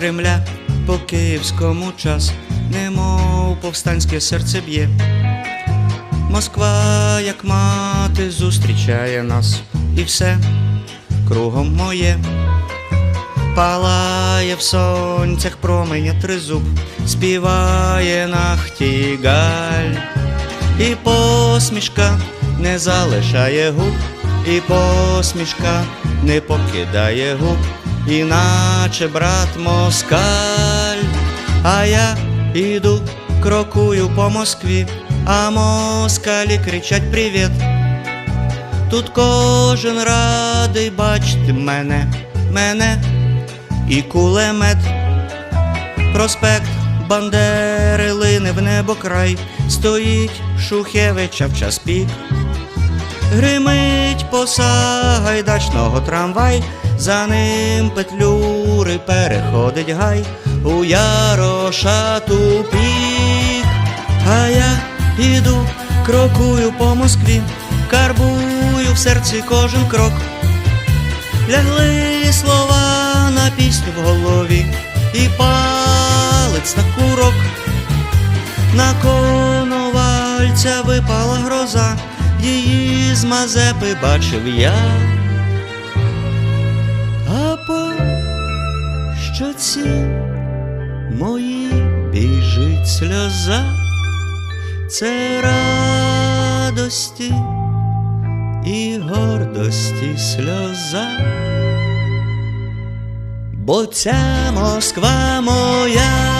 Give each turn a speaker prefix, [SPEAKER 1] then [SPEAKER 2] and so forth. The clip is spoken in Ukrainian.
[SPEAKER 1] Кремля по київському час, немов повстанське серце б'є. Москва, як мати, зустрічає нас, і все кругом моє. Палає в сонцях променя тризуб, співає нахтігаль, і посмішка не залишає губ, і посмішка не покидає губ, іначе брат москаль, а я іду, крокую по Москві, а москалі кричать привіт. Тут кожен радий бачити мене, мене і кулемет. Проспект Бандери лине в небо край, стоїть Шухевича в час пік. Поса гайдачного трамвай, за ним петлюри переходить гай, у Яроша тупік. А я іду, крокую по Москві, карбую в серці кожен крок. Лягли слова на пісню в голові і палець на курок. На коновальця випала гроза, її з Мазепи бачив я. А по щоці мої біжить сльоза, це радості і гордості сльоза. Бо ця Москва моя